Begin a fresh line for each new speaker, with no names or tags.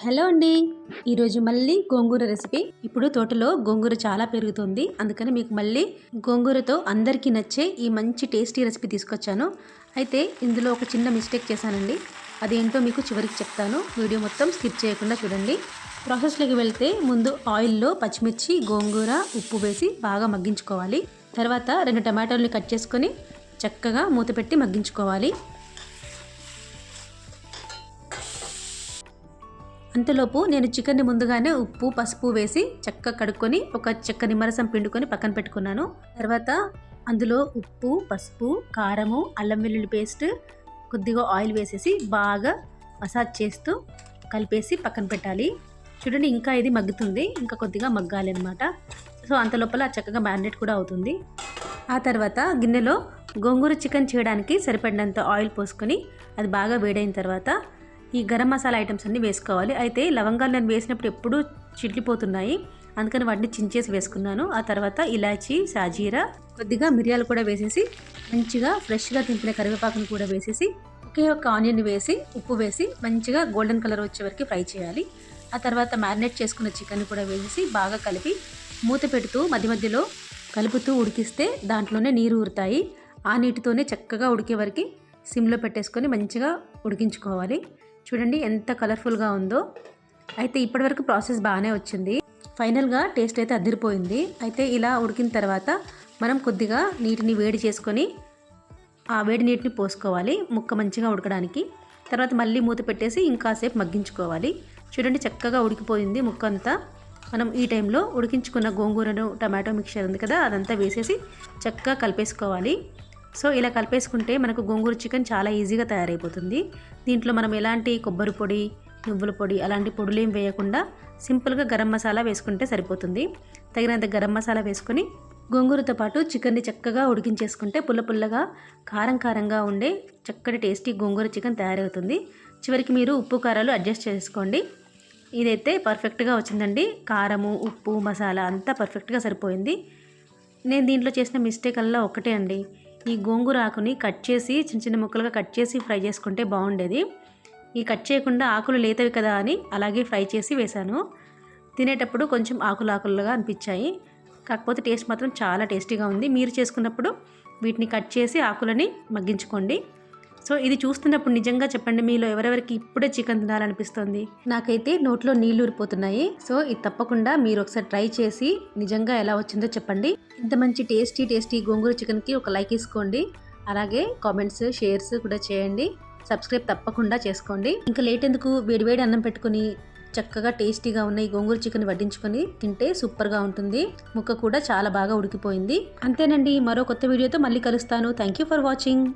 Hello అండి. ఈరోజు మళ్ళీ గోంగూర రెసిపీ. ఇప్పుడు తోటలో గోంగూర చాలా పెరుగుతుంది. అందుకని మీకు మళ్ళీ గోంగూరతో అందరికీ నచ్చే ఈ మంచి టేస్టీ రెసిపీ తీసుకొచ్చాను. అయితే ఇందులో ఒక చిన్న మిస్టేక్ చేశానండి. అదేంటో మీకు చివరికి చెప్తాను. వీడియో మొత్తం స్కిప్ చేయకుండా చూడండి. ప్రాసెస్లోకి వెళ్తే ముందు ఆయిల్లో పచ్చిమిర్చి గోంగూర ఉప్పు వేసి బాగా మగ్గించుకోవాలి. తర్వాత రెండు టమాటాలని కట్ చేసుకొని చక్కగా మూత పెట్టి మగ్గించుకోవాలి. అంతలోపు నేను చికెన్ని ముందుగానే ఉప్పు పసుపు వేసి చక్కగా కడుక్కొని ఒక చెక్క నిమ్మరసం పిండుకొని పక్కన పెట్టుకున్నాను. తర్వాత అందులో ఉప్పు పసుపు కారము అల్లం వెల్లుల్లి పేస్ట్ కొద్దిగా ఆయిల్ వేసేసి బాగా మసాజ్ చేస్తూ కలిపేసి పక్కన పెట్టాలి. చూడండి ఇంకా ఇది మగ్గుతుంది ఇంకా కొద్దిగా మగ్గాలి అనమాట సో అంత లోపల చక్కగా మ్యారినేట్ కూడా అవుతుంది. ఆ తర్వాత గిన్నెలో గోంగూర చికెన్ చేయడానికి సరిపడినంత ఆయిల్ పోసుకొని అది బాగా వేడైన తర్వాత ఈ గరం మసాలా ఐటమ్స్ అన్నీ వేసుకోవాలి. అయితే లవంగాలు నేను వేసినప్పుడు ఎప్పుడూ చిట్లిపోతున్నాయి అందుకని వాటిని చించేసి వేసుకున్నాను. ఆ తర్వాత ఇలాచి సాజీరా కొద్దిగా మిరియాలు కూడా వేసేసి మంచిగా ఫ్రెష్గా తింపిన కరివేపాకును కూడా వేసేసి ఒకే ఒక ఆనియన్ వేసి ఉప్పు వేసి మంచిగా గోల్డెన్ కలర్ వచ్చే వరకు ఫ్రై చేయాలి. ఆ తర్వాత మ్యారినేట్ చేసుకున్న చికెన్ కూడా వేసేసి బాగా కలిపి మూత పెడుతూ మధ్య మధ్యలో కలుపుతూ ఉడికిస్తే దాంట్లోనే నీరు ఊరుతాయి. ఆ నీటితోనే చక్కగా ఉడికే వరకు సిమ్లో పెట్టేసుకొని మంచిగా ఉడికించుకోవాలి. చూడండి ఎంత కలర్ఫుల్గా ఉందో. అయితే ఇప్పటివరకు ప్రాసెస్ బాగానే వచ్చింది. ఫైనల్గా టేస్ట్ అయితే అదిరిపోయింది. అయితే ఇలా ఉడికిన తర్వాత మనం కొద్దిగా నీటిని వేడి చేసుకొని ఆ వేడి నీటిని పోసుకోవాలి ముక్క మంచిగా ఉడకడానికి. తర్వాత మళ్ళీ మూత పెట్టేసి ఇంకాసేపు మగ్గించుకోవాలి. చూడండి చక్కగా ఉడికిపోయింది ముక్క అంతా. మనం ఈ టైంలో ఉడికించుకున్న గోంగూరను టమాటో మిక్చర్ ఉంది కదా అదంతా వేసేసి చక్కగా కలిపేసుకోవాలి. సో ఇలా కలిపేసుకుంటే మనకు గోంగూర చికెన్ చాలా ఈజీగా తయారైపోతుంది. దీంట్లో మనం ఎలాంటి కొబ్బరి పొడి నువ్వుల పొడి అలాంటి పొడులు ఏం వేయకుండా సింపుల్గా గరం మసాలా వేసుకుంటే సరిపోతుంది. తగినంత గరం మసాలా వేసుకొని గోంగూరతో పాటు చికెన్ని చక్కగా ఉడికించేసుకుంటే పుల్ల పుల్లగా కారం కారంగా ఉండే చక్కటి టేస్టీ గోంగూర చికెన్ తయారవుతుంది. చివరికి మీరు ఉప్పు కారాలు అడ్జస్ట్ చేసుకోండి. ఇదైతే పర్ఫెక్ట్గా వచ్చిందండి. కారము ఉప్పు మసాలా అంతా పర్ఫెక్ట్గా సరిపోయింది. నేను దీంట్లో చేసిన మిస్టేక్ అల్లా ఒకటే అండి. ఈ గోంగూర ఆకుని కట్ చేసి చిన్న చిన్న ముక్కలుగా కట్ చేసి ఫ్రై చేసుకుంటే బాగుండేది. ఈ కట్ చేయకుండా ఆకులు లేతవి కదా అని అలాగే ఫ్రై చేసి వేశాను. తినేటప్పుడు కొంచెం ఆకులు ఆకులుగా అనిపించాయి. కాకపోతే టేస్ట్ మాత్రం చాలా టేస్టీగా ఉంది. మీరు చేసుకున్నప్పుడు వీటిని కట్ చేసి ఆకులని మగ్గించుకోండి. సో ఇది చూస్తున్నప్పుడు నిజంగా చెప్పండి మీలో ఎవరెవరికి ఇప్పుడే చికెన్ తినాలనిపిస్తుంది? నాకైతే నోట్లో నీళ్ళు ఊరిపోతున్నాయి. సో ఇది తప్పకుండా మీరు ఒకసారి ట్రై చేసి నిజంగా ఎలా వచ్చిందో చెప్పండి. ఇంత మంచి టేస్టీ టేస్టీ గోంగూర చికెన్కి ఒక లైక్ ఇసుకోండి అలాగే కామెంట్స్ షేర్స్ కూడా చేయండి. సబ్స్క్రైబ్ తప్పకుండా చేసుకోండి. ఇంకా లేట్ ఎందుకు? వేడివేడి అన్నం పెట్టుకుని చక్కగా టేస్టీగా ఉన్న ఈ గోంగూర చికెన్ వడ్డించుకొని తింటే సూపర్గా ఉంటుంది. ముక్క కూడా చాలా బాగా ఉడికిపోయింది. అంతేనండి మరో కొత్త వీడియోతో మళ్ళీ కలుస్తాను. Thank you for watching